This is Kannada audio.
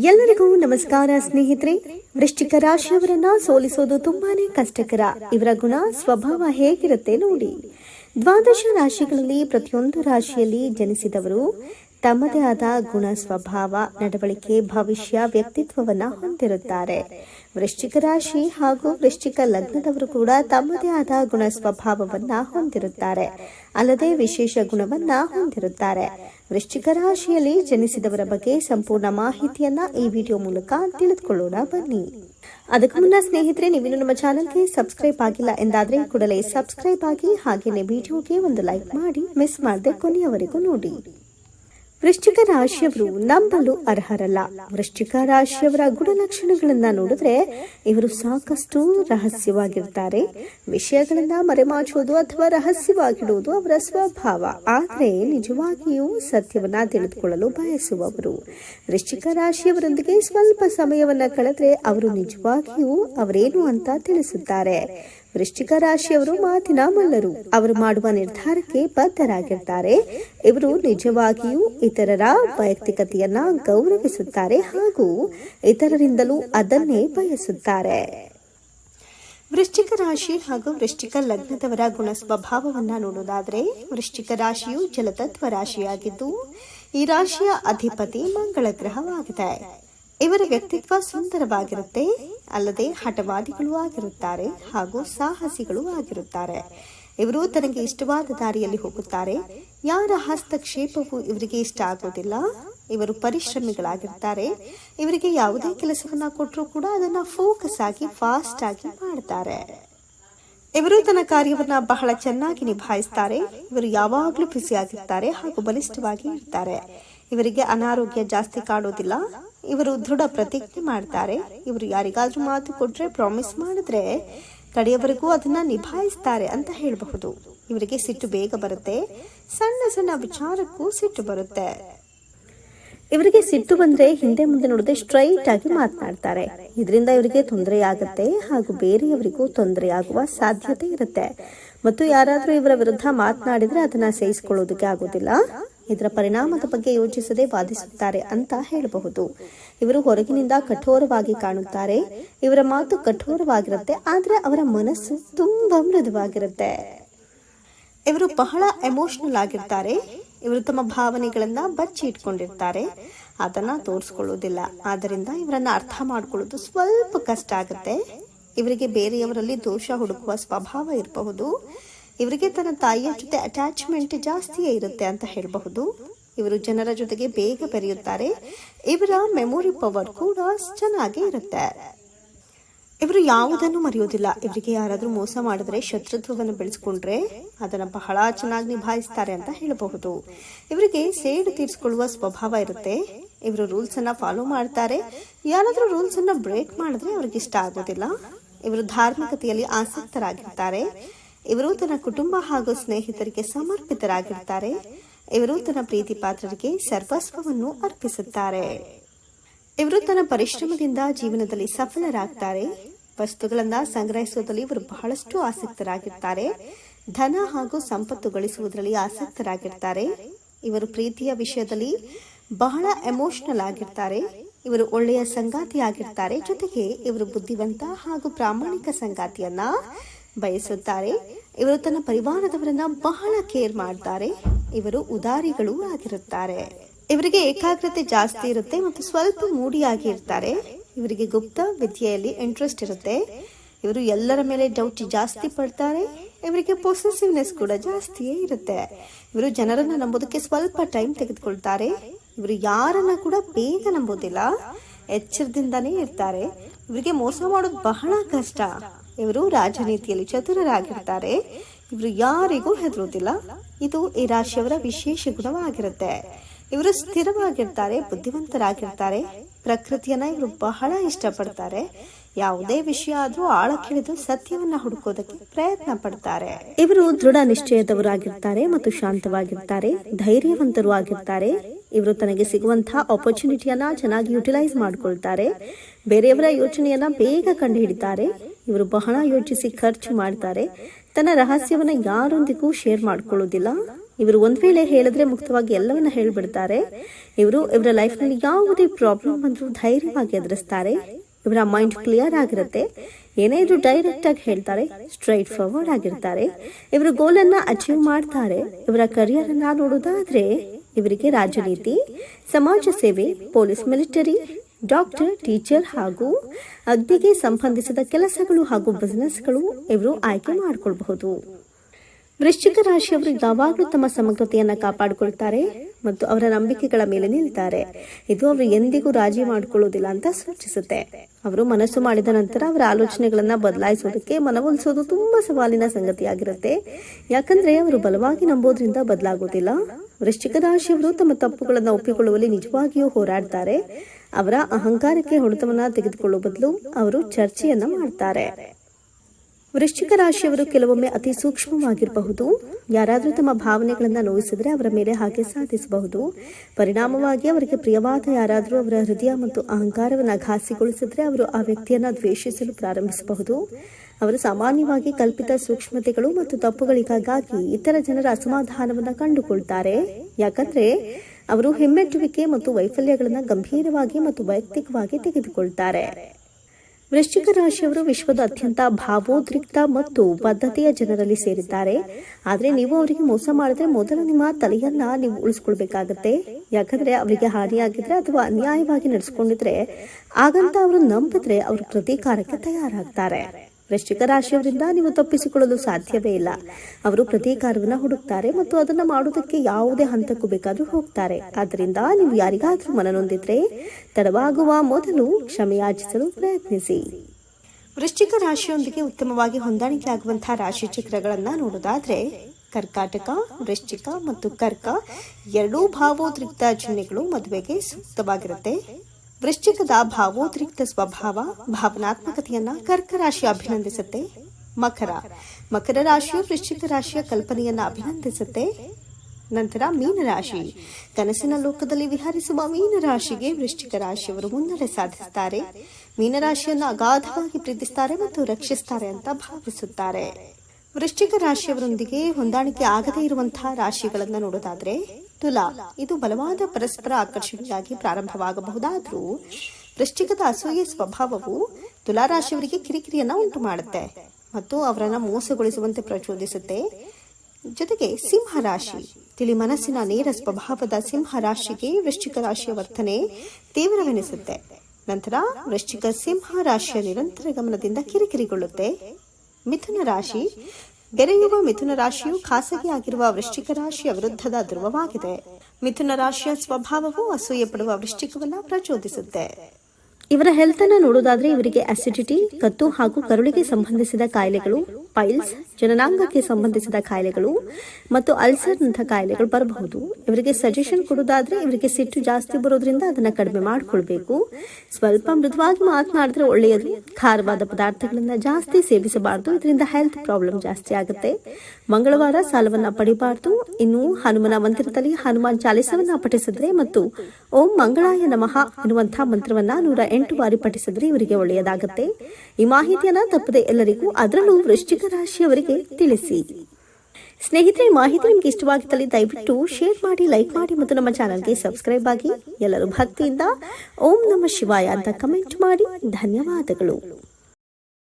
ಎಲ್ಲರಿಗೂ ನಮಸ್ಕಾರ ಸ್ನೇಹಿತರೆ. ವೃಶ್ಚಿಕ ರಾಶಿಯವರನ್ನ ಸೋಲಿಸೋದು ತುಂಬಾನೇ ಕಷ್ಟಕರ. ಇವರ ಗುಣ, ಸ್ವಭಾವ ಹೇಗಿರುತ್ತೆ ನೋಡಿ. ದ್ವಾದಶ ರಾಶಿಗಳಲ್ಲಿ ಪ್ರತಿಯೊಂದು ರಾಶಿಯಲ್ಲಿ ಜನಿಸಿದವರು ತಮ್ಮದೇ ಆದ ಗುಣ ಸ್ವಭಾವ, ನಡವಳಿಕೆ, ಭವಿಷ್ಯ, ವ್ಯಕ್ತಿತ್ವವನ್ನ ಹೊಂದಿರುತ್ತಾರೆ. ವೃಶ್ಚಿಕ ರಾಶಿ ಹಾಗೂ ವೃಶ್ಚಿಕ ಲಗ್ನದವರು ಕೂಡ ತಮ್ಮದೇ ಆದ ಗುಣ ಸ್ವಭಾವವನ್ನ ಹೊಂದಿರುತ್ತಾರೆ. ಅಲ್ಲದೆ ವಿಶೇಷ ಗುಣವನ್ನ ಹೊಂದಿರುತ್ತಾರೆ. ವೃಶ್ಚಿಕ ರಾಶಿಯಲ್ಲಿ ಜನಿಸಿದವರ ಬಗ್ಗೆ ಸಂಪೂರ್ಣ ಮಾಹಿತಿಯನ್ನ ಈ ವಿಡಿಯೋ ಮೂಲಕ ತಿಳಿದುಕೊಳ್ಳೋಣ ಬನ್ನಿ. ಅದಕ್ಕೂ ಮುನ್ನ ಸ್ನೇಹಿತರೆ, ನೀವಿನ್ನು ನಮ್ಮ ಚಾನಲ್ಗೆ ಸಬ್ಸ್ಕ್ರೈಬ್ ಆಗಿಲ್ಲ ಎಂದಾದ್ರೆ ಕೂಡಲೇ ಸಬ್ಸ್ಕ್ರೈಬ್ ಆಗಿ ಹಾಗೇನೇ ವಿಡಿಯೋಗೆ ಒಂದು ಲೈಕ್ ಮಾಡಿ, ಮಿಸ್ ಮಾಡದೆ ಕೊನೆಯವರೆಗೂ ನೋಡಿ. ವೃಶ್ಚಿಕ ರಾಶಿಯವರು ನಂಬಲು ಅರ್ಹರಲ್ಲ. ವೃಶ್ಚಿಕ ರಾಶಿಯವರ ಗುಣಲಕ್ಷಣಗಳನ್ನ ನೋಡಿದ್ರೆ ಇವರು ಸಾಕಷ್ಟು ರಹಸ್ಯವಾಗಿರ್ತಾರೆ. ವಿಷಯಗಳನ್ನ ಮರೆಮಾಚುವುದು ಅಥವಾ ರಹಸ್ಯವಾಗಿಡುವುದು ಅವರ ಸ್ವಭಾವ. ಆದರೆ ನಿಜವಾಗಿಯೂ ಸತ್ಯವನ್ನ ತಿಳಿದುಕೊಳ್ಳಲು ಬಯಸುವವರು. ವೃಶ್ಚಿಕ ರಾಶಿಯವರೊಂದಿಗೆ ಸ್ವಲ್ಪ ಸಮಯವನ್ನ ಕಳೆದ್ರೆ ಅವರು ನಿಜವಾಗಿಯೂ ಅವರೇನು ಅಂತ ತಿಳಿಸುತ್ತಾರೆ. ವೃಶ್ಚಿಕ ರಾಶಿಯವರು ಮಾತಿನ ಮಲ್ಲರು. ಅವರು ಮಾಡುವ ನಿರ್ಧಾರಕ್ಕೆ ಬದ್ಧರಾಗಿರ್ತಾರೆ. ಇವರು ನಿಜವಾಗಿಯೂ ಇತರರ ವೈಯಕ್ತಿಕತೆಯನ್ನ ಗೌರವಿಸುತ್ತಾರೆ ಹಾಗೂ ಇತರರಿಂದಲೂ ಅದನ್ನೇ ಬಯಸುತ್ತಾರೆ. ವೃಶ್ಚಿಕ ರಾಶಿ ಹಾಗೂ ವೃಶ್ಚಿಕ ಲಗ್ನದವರ ಗುಣ ಸ್ವಭಾವವನ್ನ ನೋಡುವುದಾದ್ರೆ ವೃಶ್ಚಿಕ ರಾಶಿಯು ಜಲತತ್ವ ರಾಶಿಯಾಗಿದ್ದು, ಈ ರಾಶಿಯ ಅಧಿಪತಿ ಮಂಗಳ ಗ್ರಹವಾಗಿದೆ ಇವರ ವ್ಯಕ್ತಿತ್ವ ಸುಂದರವಾಗಿರುತ್ತೆ, ಅಲ್ಲದೆ ಹಠವಾದಿಗಳು ಆಗಿರುತ್ತಾರೆ ಹಾಗೂ ಸಾಹಸಿಗಳು ಆಗಿರುತ್ತಾರೆ. ಇವರು ತನಗೆ ಇಷ್ಟವಾದ ದಾರಿಯಲ್ಲಿ ಹೋಗುತ್ತಾರೆ. ಯಾರ ಹಸ್ತಕ್ಷೇಪವು ಇವರಿಗೆ ಇಷ್ಟ ಆಗೋದಿಲ್ಲ ಇವರು ಪರಿಶ್ರಮಿಗಳಾಗಿರ್ತಾರೆ. ಇವರಿಗೆ ಯಾವುದೇ ಕೆಲಸವನ್ನ ಕೊಟ್ಟರೂ ಕೂಡ ಅದನ್ನ ಫೋಕಸ್ ಆಗಿ ಫಾಸ್ಟ್ ಆಗಿ ಮಾಡ್ತಾರೆ. ಇವರು ತನ್ನ ಕಾರ್ಯವನ್ನ ಬಹಳ ಚೆನ್ನಾಗಿ ನಿಭಾಯಿಸ್ತಾರೆ. ಇವರು ಯಾವಾಗಲೂ ಬಿಸಿಯಾಗಿರ್ತಾರೆ ಹಾಗೂ ಬಲಿಷ್ಠವಾಗಿ ಇರ್ತಾರೆ. ಇವರಿಗೆ ಅನಾರೋಗ್ಯ ಜಾಸ್ತಿ ಕಾಡೋದಿಲ್ಲ ಇವರು ದೃಢ ಪ್ರತಿಜ್ಞೆ ಮಾಡ್ತಾರೆ. ಇವರು ಯಾರಿಗಾದ್ರೂ ಮಾತು ಕೊಟ್ರೆ ಪ್ರಾಮಿಸ್ ಮಾಡಿದ್ರೆ ಕಡೆಯವರೆಗೂ ಅದನ್ನ ನಿಭಾಯಿಸ್ತಾರೆ ಅಂತ ಹೇಳಬಹುದು. ಇವರಿಗೆ ಸಿಟ್ಟು ಬೇಗ ಬರುತ್ತೆ. ಸಣ್ಣ ಸಣ್ಣ ವಿಚಾರಕ್ಕೂ ಸಿಟ್ಟು ಬರುತ್ತೆ. ಇವರಿಗೆ ಸಿಟ್ಟು ಬಂದ್ರೆ ಹಿಂದೆ ಮುಂದೆ ನೋಡದೆ ಸ್ಟ್ರೈಟ್ ಆಗಿ ಮಾತನಾಡ್ತಾರೆ. ಇದರಿಂದ ಇವರಿಗೆ ತೊಂದರೆ ಆಗುತ್ತೆ ಹಾಗೂ ಬೇರೆಯವರಿಗೂ ತೊಂದರೆ ಆಗುವ ಸಾಧ್ಯತೆ ಇರುತ್ತೆ. ಮತ್ತು ಯಾರಾದರೂ ಇವರ ವಿರುದ್ಧ ಮಾತನಾಡಿದ್ರೆ ಅದನ್ನ ಸಹಿಸಿಕೊಳ್ಳೋದಕ್ಕೆ ಆಗೋದಿಲ್ಲ. ಇದರ ಪರಿಣಾಮದ ಬಗ್ಗೆ ಯೋಚಿಸದೆ ವಾದಿಸುತ್ತಾರೆ ಅಂತ ಹೇಳಬಹುದು. ಇವರು ಹೊರಗಿನಿಂದ ಕಠೋರವಾಗಿ ಕಾಣುತ್ತಾರೆ. ಇವರ ಮಾತು ಕಠೋರವಾಗಿರುತ್ತೆ, ಆದ್ರೆ ಅವರ ಮನಸ್ಸು ತುಂಬಾ ಮೃದುವಾಗಿರುತ್ತೆ. ಇವರು ಬಹಳ ಎಮೋಷನಲ್ ಆಗಿರ್ತಾರೆ. ಇವರು ತಮ್ಮ ಭಾವನೆಗಳನ್ನ ಬಚ್ಚಿ ಇಟ್ಕೊಂಡಿರ್ತಾರೆ. ಅದನ್ನ ತೋರಿಸ್ಕೊಳ್ಳೋದಿಲ್ಲ. ಆದ್ದರಿಂದ ಇವರನ್ನ ಅರ್ಥ ಮಾಡ್ಕೊಳ್ಳೋದು ಸ್ವಲ್ಪ ಕಷ್ಟ ಆಗುತ್ತೆ. ಇವರಿಗೆ ಬೇರೆಯವರಲ್ಲಿ ದೋಷ ಹುಡುಕುವ ಸ್ವಭಾವ ಇರಬಹುದು. ಇವರಿಗೆ ತನ್ನ ತಾಯಿಯ ಜೊತೆ ಅಟ್ಯಾಚ್ಮೆಂಟ್ ಜಾಸ್ತಿಯೇ ಇರುತ್ತೆ ಅಂತ ಹೇಳಬಹುದು. ಇವರು ಜನರ ಜೊತೆಗೆ ಬೇಗ ಬೆರೆಯುತ್ತಾರೆ. ಇವರ ಮೆಮೊರಿ ಪವರ್ ಕೂಡ ಚೆನ್ನಾಗಿ ಇರುತ್ತೆ. ಇವರು ಯಾವುದನ್ನು ಮರೆಯೋದಿಲ್ಲ. ಇವರಿಗೆ ಯಾರಾದರೂ ಮೋಸ ಮಾಡಿದ್ರೆ, ಶತ್ರುತ್ವವನ್ನು ಬೆಳೆಸ್ಕೊಂಡ್ರೆ ಅದನ್ನು ಬಹಳ ಚೆನ್ನಾಗಿ ನಿಭಾಯಿಸ್ತಾರೆ ಅಂತ ಹೇಳಬಹುದು. ಇವರಿಗೆ ಸೇಡು ತೀರಿಸಿಕೊಳ್ಳುವ ಸ್ವಭಾವ ಇರುತ್ತೆ. ಇವರು ರೂಲ್ಸ್ ಅನ್ನ ಫಾಲೋ ಮಾಡ್ತಾರೆ. ಯಾರಾದರೂ ರೂಲ್ಸ್ ಅನ್ನ ಬ್ರೇಕ್ ಮಾಡಿದ್ರೆ ಅವ್ರಿಗೆ ಇಷ್ಟ ಆಗೋದಿಲ್ಲ. ಇವರು ಧಾರ್ಮಿಕತೆಯಲ್ಲಿ ಆಸಕ್ತರಾಗಿರ್ತಾರೆ. ಇವರು ತನ್ನ ಕುಟುಂಬ ಹಾಗೂ ಸ್ನೇಹಿತರಿಗೆ ಸಮರ್ಪಿತರಾಗಿರ್ತಾರೆ ಇವರು ತನ್ನ ಪ್ರೀತಿ ಪಾತ್ರರಿಗೆ ಸರ್ವಸ್ವವನ್ನು ಅರ್ಪಿಸುತ್ತಾರೆ. ಇವರು ತನ್ನ ಪರಿಶ್ರಮದಿಂದ ಜೀವನದಲ್ಲಿ ಸಫಲರಾಗ್ತಾರೆ. ವಸ್ತುಗಳನ್ನ ಸಂಗ್ರಹಿಸುವುದರಲ್ಲಿ ಇವರು ಬಹಳಷ್ಟು ಆಸಕ್ತರಾಗಿರ್ತಾರೆ. ಧನ ಹಾಗೂ ಸಂಪತ್ತು ಗಳಿಸುವುದರಲ್ಲಿ ಆಸಕ್ತರಾಗಿರ್ತಾರೆ. ಇವರು ಪ್ರೀತಿಯ ವಿಷಯದಲ್ಲಿ ಬಹಳ ಎಮೋಷನಲ್ ಆಗಿರ್ತಾರೆ. ಇವರು ಒಳ್ಳೆಯ ಸಂಗಾತಿ ಆಗಿರ್ತಾರೆ ಜೊತೆಗೆ ಇವರು ಬುದ್ಧಿವಂತ ಹಾಗೂ ಪ್ರಾಮಾಣಿಕ ಸಂಗಾತಿಯನ್ನ ಬಯಸುತ್ತಾರೆ. ಇವರು ತನ್ನ ಪರಿವಾರದವರನ್ನ ಬಹಳ ಕೇರ್ ಮಾಡ್ತಾರೆ. ಇವರು ಉದಾರಿಗಳು ಆಗಿರುತ್ತಾರೆ. ಇವರಿಗೆ ಏಕಾಗ್ರತೆ ಜಾಸ್ತಿ ಇರುತ್ತೆ ಮತ್ತು ಸ್ವಲ್ಪ ಮೂಡಿಯಾಗಿ ಇರ್ತಾರೆ. ಇವರಿಗೆ ಗುಪ್ತ ವಿದ್ಯೆಯಲ್ಲಿ ಇಂಟ್ರೆಸ್ಟ್ ಇರುತ್ತೆ. ಇವರು ಎಲ್ಲರ ಮೇಲೆ ಡೌಟ್ ಜಾಸ್ತಿ ಪಡ್ತಾರೆ. ಇವರಿಗೆ ಪೊಸೆಸಿವ್ನೆಸ್ ಕೂಡ ಜಾಸ್ತಿಯೇ ಇರುತ್ತೆ. ಇವರು ಜನರನ್ನ ನಂಬೋದಕ್ಕೆ ಸ್ವಲ್ಪ ಟೈಮ್ ತೆಗೆದುಕೊಳ್ತಾರೆ. ಇವರು ಯಾರನ್ನ ಕೂಡ ಬೇಗ ನಂಬೋದಿಲ್ಲ. ಎಚ್ಚರದಿಂದಾನೇ ಇರ್ತಾರೆ. ಇವರಿಗೆ ಮೋಸ ಮಾಡೋದು ಬಹಳ ಕಷ್ಟ. ಇವರು ರಾಜನೀತಿಯಲ್ಲಿ ಚತುರರಾಗಿರ್ತಾರೆ ಇವರು ಯಾರಿಗೂ ಹೆದರುವುದಿಲ್ಲ. ಇದು ಈ ರಾಶಿಯವರ ವಿಶೇಷ ಗುಣವಾಗಿರುತ್ತೆ. ಇವರು ಸ್ಥಿರವಾಗಿರ್ತಾರೆ, ಬುದ್ಧಿವಂತರಾಗಿರ್ತಾರೆ. ಪ್ರಕೃತಿಯನ್ನ ಇವರು ಬಹಳ ಇಷ್ಟಪಡ್ತಾರೆ. ಯಾವುದೇ ವಿಷಯ ಆದ್ರೂ ಆಳಕ್ಕಿಳಿದು ಸತ್ಯವನ್ನ ಹುಡುಕೋದಕ್ಕೆ ಪ್ರಯತ್ನ ಪಡ್ತಾರೆ. ಇವರು ದೃಢ ನಿಶ್ಚಯದವರಾಗಿರ್ತಾರೆ ಮತ್ತು ಶಾಂತವಾಗಿರ್ತಾರೆ, ಧೈರ್ಯವಂತರು ಆಗಿರ್ತಾರೆ. ಇವರು ತನಗೆ ಸಿಗುವಂತಹ ಆಪರ್ಚುನಿಟಿಯನ್ನ ಚೆನ್ನಾಗಿ ಯುಟಿಲೈಸ್ ಮಾಡ್ಕೊಳ್ತಾರೆ. ಬೇರೆಯವರ ಯೋಚನೆಯನ್ನ ಬೇಗ ಕಂಡುಹಿಡಿತಾರೆ. ಇವರು ಬಹಳ ಯೋಚಿಸಿ ಖರ್ಚು ಮಾಡ್ತಾರೆ ತನ್ನ ರಹಸ್ಯವನ್ನ ಯಾರೊಂದಿಗೂ ಶೇರ್ ಮಾಡ್ಕೊಳ್ಳೋದಿಲ್ಲ ಇವರು ಒಂದ್ ವೇಳೆ ಹೇಳಿದ್ರೆ ಮುಕ್ತವಾಗಿ ಎಲ್ಲವನ್ನ ಹೇಳ್ಬಿಡ್ತಾರೆ. ಇವರು ಇವರ ಲೈಫ್ನಲ್ಲಿ ಯಾವುದೇ ಪ್ರಾಬ್ಲಮ್ ಬಂದರೂ ಧೈರ್ಯವಾಗಿ ಎದುರಿಸ್ತಾರೆ. ಇವರ ಮೈಂಡ್ ಕ್ಲಿಯರ್ ಆಗಿರುತ್ತೆ. ಏನೇ ಇದ್ರು ಡೈರೆಕ್ಟ್ ಆಗಿ ಹೇಳ್ತಾರೆ, ಸ್ಟ್ರೈಟ್ ಫಾರ್ವರ್ಡ್ ಆಗಿರ್ತಾರೆ. ಇವರು ಗೋಲ್ ಅನ್ನ ಅಚೀವ್ ಮಾಡ್ತಾರೆ. ಇವರ ಕರಿಯರ್ ಅನ್ನ ನೋಡೋದಾದ್ರೆ ಇವರಿಗೆ ರಾಜನೀತಿ, ಸಮಾಜ ಸೇವೆ, ಪೊಲೀಸ್ ಮಿಲಿಟರಿ ಡಾಕ್ಟರ್ ಟೀಚರ್ ಹಾಗೂ ಅಗ್ನಿಗೆ ಸಂಬಂಧಿಸಿದ ಕೆಲಸಗಳು ಹಾಗೂ ಬಿಸಿನೆಸ್ಗಳು ಇವರು ಆಯ್ಕೆ ಮಾಡಿಕೊಳ್ಬಹುದು. ವೃಶ್ಚಿಕ ರಾಶಿಯವರು ಯಾವಾಗಲೂ ತಮ್ಮ ಸಮಗ್ರತೆಯನ್ನು ಕಾಪಾಡಿಕೊಳ್ತಾರೆ ಮತ್ತು ಅವರ ನಂಬಿಕೆಗಳ ಮೇಲೆ ನಿಲ್ತಾರೆ. ಇದು ಅವರು ಎಂದಿಗೂ ರಾಜಿ ಮಾಡಿಕೊಳ್ಳುವುದಿಲ್ಲ ಅಂತ ಸೂಚಿಸುತ್ತೆ. ಅವರು ಮನಸ್ಸು ಮಾಡಿದ ನಂತರ ಅವರ ಆಲೋಚನೆಗಳನ್ನ ಬದಲಾಯಿಸೋದಕ್ಕೆ ಮನವೊಲಿಸೋದು ತುಂಬಾ ಸವಾಲಿನ ಸಂಗತಿಯಾಗಿರುತ್ತೆ. ಯಾಕಂದ್ರೆ ಅವರು ಬಲವಾಗಿ ನಂಬೋದ್ರಿಂದ ಬದಲಾಗೋದಿಲ್ಲ. ವೃಶ್ಚಿಕ ರಾಶಿಯವರು ತಮ್ಮ ತಪ್ಪುಗಳನ್ನು ಒಪ್ಪಿಕೊಳ್ಳುವಲ್ಲಿ ನಿಜವಾಗಿಯೂ ಹೋರಾಡ್ತಾರೆ. ಅವರ ಅಹಂಕಾರಕ್ಕೆ ಹೊಡೆತವನ್ನ ತೆಗೆದುಕೊಳ್ಳುವ ಬದಲು ಅವರು ಚರ್ಚೆಯನ್ನ ಮಾಡ್ತಾರೆ. ವೃಶ್ಚಿಕ ರಾಶಿಯವರು ಕೆಲವೊಮ್ಮೆ ಅತಿ ಸೂಕ್ಷ್ಮವಾಗಿರಬಹುದು. ಯಾರಾದರೂ ತಮ್ಮ ಭಾವನೆಗಳನ್ನು ನೋಯಿಸಿದ್ರೆ ಅವರ ಮೇಲೆ ಹಾಗೆ ಸಾಧಿಸಬಹುದು. ಪರಿಣಾಮವಾಗಿ ಅವರಿಗೆ ಪ್ರಿಯವಾದ ಯಾರಾದರೂ ಅವರ ಹೃದಯ ಮತ್ತು ಅಹಂಕಾರವನ್ನು ಘಾಸಿಗೊಳಿಸಿದ್ರೆ ಅವರು ಆ ವ್ಯಕ್ತಿಯನ್ನ ದ್ವೇಷಿಸಲು ಪ್ರಾರಂಭಿಸಬಹುದು. ಅವರು ಸಾಮಾನ್ಯವಾಗಿ ಕಲ್ಪಿತ ಸೂಕ್ಷ್ಮತೆಗಳು ಮತ್ತು ತಪ್ಪುಗಳಿಗಾಗಿ ಇತರ ಜನರ ಅಸಮಾಧಾನವನ್ನು ಕಂಡುಕೊಳ್ತಾರೆ. ಯಾಕಂದ್ರೆ ಅವರು ಹಿಮ್ಮೆಟ್ಟುವಿಕೆ ಮತ್ತು ವೈಫಲ್ಯಗಳನ್ನು ಗಂಭೀರವಾಗಿ ಮತ್ತು ವೈಯಕ್ತಿಕವಾಗಿ ತೆಗೆದುಕೊಳ್ತಾರೆ. ವೃಶ್ಚಿಕ ರಾಶಿಯವರು ವಿಶ್ವದ ಅತ್ಯಂತ ಭಾವೋದ್ರಿಕ್ತ ಮತ್ತು ಬದ್ಧತೆಯ ಜನರಲ್ಲಿ ಸೇರಿದ್ದಾರೆ. ಆದರೆ ನೀವು ಅವರಿಗೆ ಮೋಸ ಮಾಡಿದ್ರೆ ಮೊದಲು ನಿಮ್ಮ ತಲೆಯನ್ನ ನೀವು ಉಳಿಸ್ಕೊಳ್ಬೇಕಾಗತ್ತೆ. ಯಾಕಂದ್ರೆ ಅವರಿಗೆ ಹಾನಿಯಾಗಿದ್ರೆ ಅಥವಾ ಅನ್ಯಾಯವಾಗಿ ನಡೆಸ್ಕೊಂಡಿದ್ರೆ ಆಗಂತ ಅವರು ನಂಬಿದ್ರೆ ಅವರು ಪ್ರತೀಕಾರಕ್ಕೆ ತಯಾರಾಗ್ತಾರೆ. ವೃಶ್ಚಿಕ ರಾಶಿಯವರಿಂದ ನೀವು ತಪ್ಪಿಸಿಕೊಳ್ಳಲು ಸಾಧ್ಯವೇ ಇಲ್ಲ. ಅವರು ಪ್ರತೀಕಾರವನ್ನು ಹುಡುಕ್ತಾರೆ ಮತ್ತು ಅದನ್ನ ಮಾಡುವುದಕ್ಕೆ ಯಾವುದೇ ಹಂತಕ್ಕೂ ಬೇಕಾದರೂ ಹೋಗ್ತಾರೆ. ಆದ್ದರಿಂದ ನೀವು ಯಾರಿಗಾದರೂ ಮನನೊಂದಿದ್ರೆ ತಡವಾಗುವ ಮೊದಲು ಕ್ಷಮೆಯಾಚಿಸಲು ಪ್ರಯತ್ನಿಸಿ. ವೃಶ್ಚಿಕ ರಾಶಿಯೊಂದಿಗೆ ಉತ್ತಮವಾಗಿ ಹೊಂದಾಣಿಕೆ ಆಗುವಂತಹ ರಾಶಿ ಚಕ್ರಗಳನ್ನ ನೋಡೋದಾದ್ರೆ ಕರ್ಕಾಟಕ, ವೃಶ್ಚಿಕ ಮತ್ತು ಕರ್ಕ ಎರಡೂ ಭಾವೋದ್ರಿಕ್ತ ಚಿಹ್ನೆಗಳು ಮದುವೆಗೆ ಸೂಕ್ತವಾಗಿರುತ್ತೆ. ವೃಶ್ಚಿಕದ ಭಾವೋದ್ರಿಕ್ತ ಸ್ವಭಾವ, ಭಾವನಾತ್ಮಕತೆಯನ್ನ ಕರ್ಕ ರಾಶಿ ಅಭಿನಂದಿಸುತ್ತೆ. ಮಕರ. ಮಕರ ರಾಶಿಯು ವೃಶ್ಚಿಕ ರಾಶಿಯ ಕಲ್ಪನೆಯನ್ನ ಅಭಿನಂದಿಸುತ್ತೆ. ನಂತರ ಮೀನರಾಶಿ ಕನಸಿನ ಲೋಕದಲ್ಲಿ ವಿಹರಿಸುವ ಮೀನರಾಶಿಗೆ ವೃಶ್ಚಿಕ ರಾಶಿಯವರು ಮುನ್ನಡೆ ಸಾಧಿಸುತ್ತಾರೆ ಮೀನರಾಶಿಯನ್ನು ಅಗಾಧವಾಗಿ ಪ್ರೀತಿಸ್ತಾರೆ ಮತ್ತು ರಕ್ಷಿಸ್ತಾರೆ ಅಂತ ಭಾವಿಸುತ್ತಾರೆ. ವೃಶ್ಚಿಕ ರಾಶಿಯವರೊಂದಿಗೆ ಹೊಂದಾಣಿಕೆ ಆಗದೇ ಇರುವಂತಹ ರಾಶಿಗಳನ್ನು ನೋಡೋದಾದ್ರೆ ತುಲಾ ಇದು ಬಲವಾದ ಪರಸ್ಪರ ಆಕರ್ಷಣೆಯಾಗಿ ಪ್ರಾರಂಭವಾಗಬಹುದಾದ್ರೂ ವೃಶ್ಚಿಕದ ಅಸೂಯೆ ಸ್ವಭಾವವು ತುಲಾ ರಾಶಿಯವರಿಗೆ ಕಿರಿಕಿರಿಯನ್ನ ಉಂಟು ಮಾಡುತ್ತೆ ಮತ್ತು ಅವರನ್ನ ಮೋಸಗೊಳಿಸುವಂತೆ ಪ್ರಚೋದಿಸುತ್ತೆ. ಜೊತೆಗೆ ಸಿಂಹ ರಾಶಿ ತಿಳಿ ಮನಸ್ಸಿನ ನೇರ ಸ್ವಭಾವದ ಸಿಂಹ ರಾಶಿಗೆ ವೃಶ್ಚಿಕ ರಾಶಿಯ ವರ್ತನೆ ತೀವ್ರವೆನಿಸುತ್ತೆ. ನಂತರ ವೃಶ್ಚಿಕ ಸಿಂಹ ರಾಶಿಯ ನಿರಂತರ ಗಮನದಿಂದ ಕಿರಿಕಿರಿಗೊಳ್ಳುತ್ತೆ. ಮಿಥುನ ರಾಶಿ. ಬೆರೆಯುವ ಮಿಥುನ ರಾಶಿಯು ಖಾಸಗಿ ಆಗಿರುವ ವೃಶ್ಚಿಕ ರಾಶಿಯ ವಿರುದ್ಧದ ಧ್ರುವವಾಗಿದೆ. ಮಿಥುನ ರಾಶಿಯ ಸ್ವಭಾವವು ಅಸೂಯೆ ಪಡುವ ವೃಶ್ಚಿಕವನ್ನ ಪ್ರಚೋದಿಸುತ್ತೆ. ಇವರ ಹೆಲ್ತ್ ಅನ್ನ ನೋಡೋದಾದ್ರೆ ಇವರಿಗೆ ಅಸಿಡಿಟಿ ಕತ್ತು ಹಾಗೂ ಕರುಳಿಗೆ ಸಂಬಂಧಿಸಿದ ಕಾಯಿಲೆಗಳು ಪೈಲ್ಸ್ ಜನನಾಂಗಕ್ಕೆ ಸಂಬಂಧಿಸಿದ ಕಾಯಿಲೆಗಳು ಮತ್ತು ಅಲ್ಸರ್ ನಂತಹ ಕಾಯಿಲೆಗಳು ಬರಬಹುದು. ಇವರಿಗೆ ಸಜೆಷನ್ ಕೊಡೋದಾದ್ರೆ ಇವರಿಗೆ ಸಿಟ್ಟು ಜಾಸ್ತಿ ಬರೋದ್ರಿಂದ ಅದನ್ನ ಕಡಿಮೆ ಮಾಡಿಕೊಳ್ಬೇಕು. ಸ್ವಲ್ಪ ಮೃದುವಾಗಿ ಮಾತನಾಡಿದ್ರೆ ಒಳ್ಳೆಯದು. ಖಾರವಾದ ಪದಾರ್ಥಗಳನ್ನ ಜಾಸ್ತಿ ಸೇವಿಸಬಾರದು. ಇದರಿಂದ ಹೆಲ್ತ್ ಪ್ರಾಬ್ಲಮ್ ಜಾಸ್ತಿ ಆಗುತ್ತೆ. ಮಂಗಳವಾರ ಸಾಲವನ್ನ ಪಡಿಬಾರದು. ಇನ್ನು ಹನುಮನ ಮಂದಿರದಲ್ಲಿ ಹನುಮಾನ್ ಚಾಲಿಸವನ್ನ ಪಠಿಸಿದ್ರೆ ಮತ್ತು ಓಂ ಮಂಗಳಾಯ ನಮಃ ಎನ್ನುವಂತಹ ಮಂತ್ರವನ್ನ ನೂರ ಎಂಟು ಬಾರಿ ಪಠಿಸಿದ್ರೆ ಇವರಿಗೆ ಒಳ್ಳೆಯದಾಗುತ್ತೆ. ಈ ಮಾಹಿತಿಯನ್ನ ತಪ್ಪದೆ ಎಲ್ಲರಿಗೂ ಅದರಲ್ಲೂ ವೃಶ್ಚಿಕ ರಾಶಿಯವರಿಗೆ ತಿಳಿಸಿ. ಸ್ನೇಹಿತರೆ, ಮಾಹಿತಿ ನಿಮ್ಗೆ ಇಷ್ಟವಾಗಿದ್ದಲ್ಲಿ ದಯವಿಟ್ಟು ಶೇರ್ ಮಾಡಿ, ಲೈಕ್ ಮಾಡಿ ಮತ್ತು ನಮ್ಮ ಚಾನಲ್ಗೆ ಸಬ್ಸ್ಕ್ರೈಬ್ ಆಗಿ ಎಲ್ಲರೂ ಭಕ್ತಿಯಿಂದ ಓಂ ನಮ ಶಿವಾಯ ಅಂತ ಕಮೆಂಟ್ ಮಾಡಿ. ಧನ್ಯವಾದಗಳು.